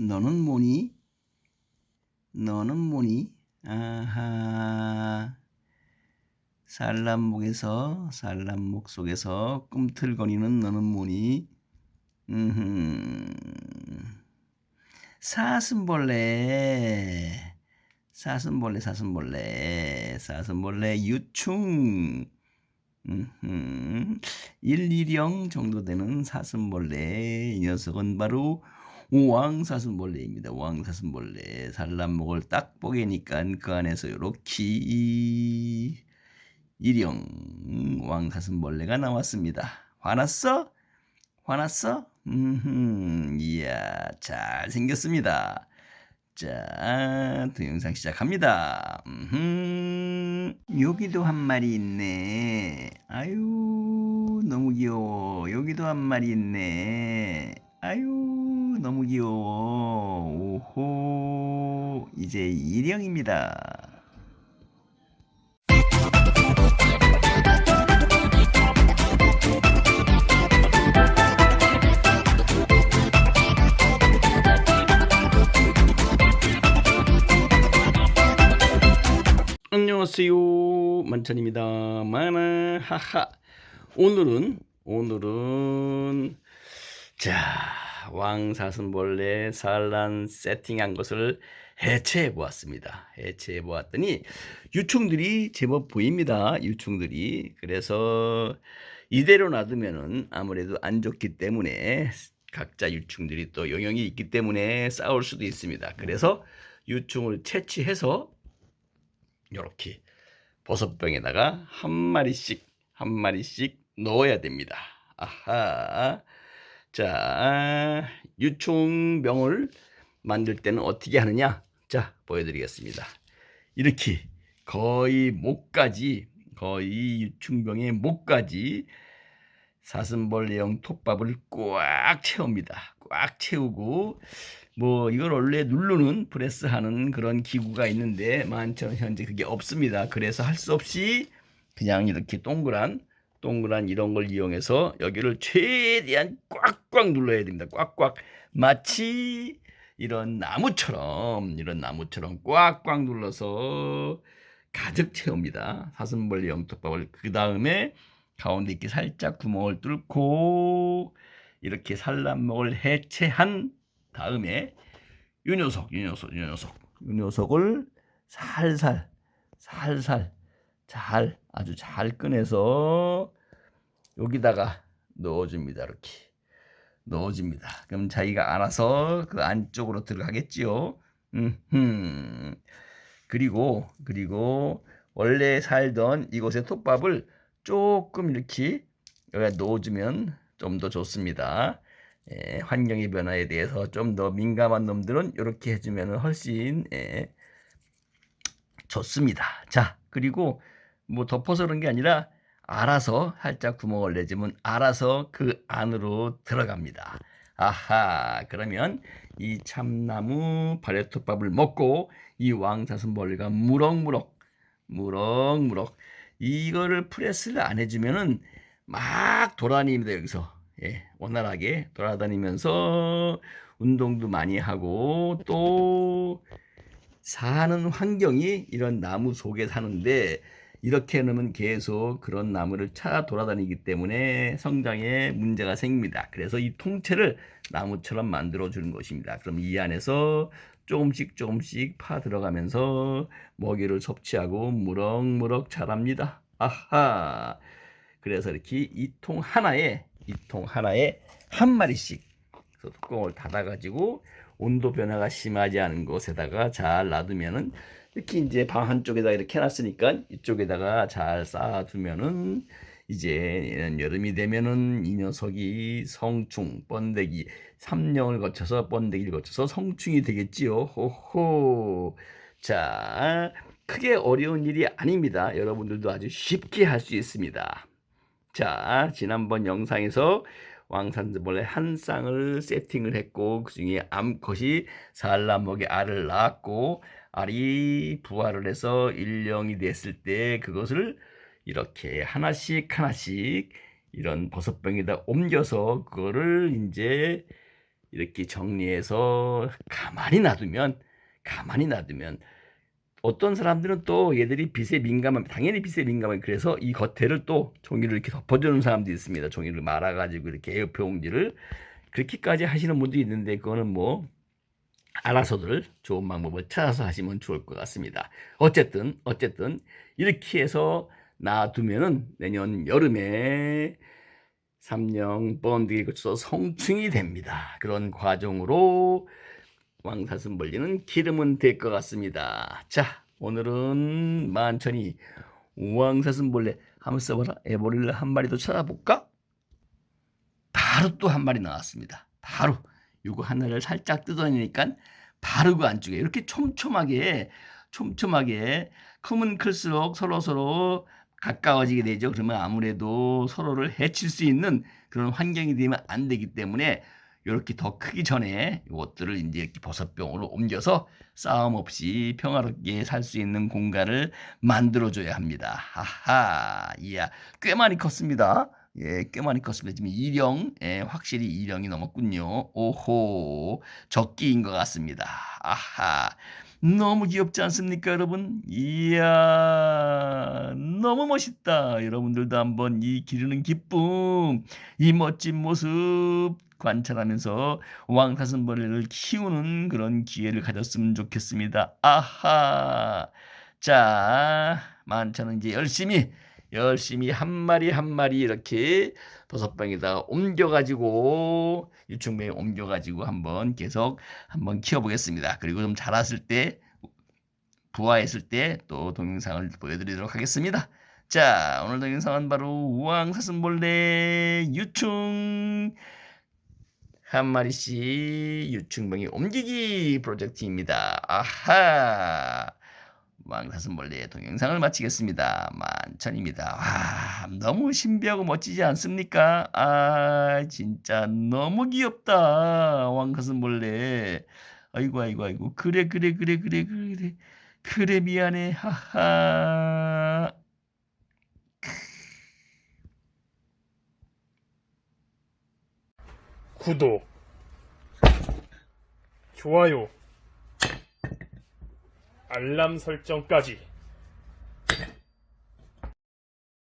너는 뭐니? 너는 뭐니? 아하. 산란목에서 산란목 속에서 꿈틀거리는 너는 뭐니? 음. 사슴벌레. 사슴벌레 사슴벌레 사슴벌레 유충. 음. 일일형 정도 되는 사슴벌레 이 녀석은 바로 왕사슴벌레입니다. 왕사슴벌레 산란목을 딱 뽀개니까 그 안에서 이렇게 일형 왕사슴벌레가 나왔습니다. 화났어? 화났어? 음, 이야 잘 생겼습니다. 자, 동영상 시작합니다. 음, 여기도 한 마리 있네. 아유, 너무 귀여워. 여기도 한 마리 있네. 아유, 너무 귀여워. 오호, 이제 일형입니다. 안녕하세요 만천입니다 마나 하하 오늘은 오늘은 자 왕 사슴벌레 산란 세팅한 것을 해체해 보았습니다 해체해 보았더니 유충들이 제법 보입니다 유충들이 그래서 이대로 놔두면은 아무래도 안 좋기 때문에 각자 유충들이 또 영역이 있기 때문에 싸울 수도 있습니다 그래서 유충을 채취해서 이렇게 버섯병에다가 한 마리씩 한 마리씩 넣어야 됩니다. 아하. 자, 유충병을 만들 때는 어떻게 하느냐? 자, 보여드리겠습니다. 이렇게 거의 목까지 거의 유충병의 목까지 사슴벌레용 톱밥을 꽉 채웁니다. 꽉 채우고 뭐 이걸 원래 누르는 프레스하는 그런 기구가 있는데 많죠 현재 그게 없습니다. 그래서 할 수 없이 그냥 이렇게 동그란 동그란 이런 걸 이용해서 여기를 최대한 꽉꽉 눌러야 됩니다. 꽉꽉 마치 이런 나무처럼 이런 나무처럼 꽉꽉 눌러서 가득 채웁니다. 사슴벌레 영톱밥을 그 다음에 가운데 이렇게 살짝 구멍을 뚫고 이렇게 산란목을 해체한 다음에 이 녀석, 이 녀석, 이 녀석, 이 녀석을 살살, 살살, 잘, 아주 잘 꺼내서 여기다가 넣어줍니다. 이렇게 넣어줍니다. 그럼 자기가 알아서 그 안쪽으로 들어가겠지요. 음, 그리고 그리고 원래 살던 이곳의 톱밥을 조금 이렇게 여기 넣어주면 좀 더 좋습니다. 예, 환경의 변화에 대해서 좀 더 민감한 놈들은 이렇게 해주면 훨씬 예, 좋습니다. 자, 그리고 뭐 덮어서 그런 게 아니라 알아서 살짝 구멍을 내주면 알아서 그 안으로 들어갑니다. 아하, 그러면 이 참나무 바레토밥을 먹고 이 왕사슴벌레가 무럭무럭, 무럭무럭 이거를 프레스를 안 해주면은 막 돌아다닙니다 여기서 예, 원활하게 돌아다니면서 운동도 많이 하고 또 사는 환경이 이런 나무 속에 사는데 이렇게 해놓으면 계속 그런 나무를 찾아 돌아다니기 때문에 성장에 문제가 생깁니다. 그래서 이 통째를 나무처럼 만들어 주는 것입니다. 그럼 이 안에서 조금씩 조금씩 파 들어가면서 먹이를 섭취하고 무럭무럭 자랍니다. 아하. 그래서 이렇게 이 통 하나에 이 통 하나에 한 마리씩 뚜껑을 닫아가지고 온도 변화가 심하지 않은 곳에다가 잘 놔두면은 이렇게 이제 방 한쪽에다 이렇게 해놨으니까 이쪽에다가 잘 쌓아두면은 이제 여름이 되면은 이 녀석이 성충, 번데기, 3년을 거쳐서 번데기를 거쳐서 성충이 되겠지요. 호호. 자, 크게 어려운 일이 아닙니다. 여러분들도 아주 쉽게 할 수 있습니다. 자, 지난번 영상에서 왕산벌레 한 쌍을 세팅을 했고 그 중에 암컷이 산란목에 알을 낳았고 알이 부화를 해서 일령이 됐을 때 그것을 이렇게 하나씩 하나씩 이런 버섯병에다 옮겨서 그거를 이제 이렇게 정리해서 가만히 놔두면 가만히 놔두면 어떤 사람들은 또 얘들이 빛에 민감한 당연히 빛에 민감한 그래서 이 겉에를 또 종이를 이렇게 덮어주는 사람도 있습니다. 종이를 말아가지고 이렇게 에어표 용지를 그렇게까지 하시는 분도 있는데 그거는 뭐 알아서들 좋은 방법을 찾아서 하시면 좋을 것 같습니다. 어쨌든 어쨌든 이렇게 해서 놔두면은 내년 여름에 삼령 번득에 거쳐서 성충이 됩니다. 그런 과정으로 왕사슴 벌리는 기름은 될 것 같습니다. 자, 오늘은 만천이 왕사슴 벌레 한번 써봐라. 애벌레를 한 마리 더 찾아볼까? 바로 또 한 마리 나왔습니다. 바로 요거 하나를 살짝 뜯어내니까 바로 그 안쪽에 이렇게 촘촘하게 촘촘하게 크면 클수록 서로 서로 가까워지게 되죠. 그러면 아무래도 서로를 해칠 수 있는 그런 환경이 되면 안 되기 때문에 이렇게 더 크기 전에 이것들을 이제 이렇게 버섯병으로 옮겨서 싸움 없이 평화롭게 살 수 있는 공간을 만들어줘야 합니다. 하하, 이야, 꽤 많이 컸습니다. 예, 꽤 많이 컸습니다. 지금 2령, 예, 확실히 2령이 넘었군요. 오호, 적기인 것 같습니다. 아하, 너무 귀엽지 않습니까, 여러분? 이야, 너무 멋있다. 여러분들도 한번 이 기르는 기쁨, 이 멋진 모습 관찰하면서 왕사슴벌레를 키우는 그런 기회를 가졌으면 좋겠습니다. 아하. 자, 만차는 이제 열심히 열심히 한 마리 한 마리 이렇게 버섯방에다 옮겨가지고 유충뱅에 옮겨가지고 한번 계속 한번 키워보겠습니다. 그리고 좀 자랐을 때 부화했을 때 또 동영상을 보여드리도록 하겠습니다. 자, 오늘 동영상은 바로 왕사슴벌레 유충 한 마리씩 유충병이 옮기기 프로젝트입니다. 아하. 왕사슴벌레의 동영상을 마치겠습니다. 만천입니다. 와, 너무 신비하고 멋지지 않습니까? 아, 진짜 너무 귀엽다. 왕사슴벌레. 아이고, 아이고, 아이고. 그래, 그래, 그래, 그래, 그래. 그래, 미안해. 하하. 구독, 좋아요, 알람 설정까지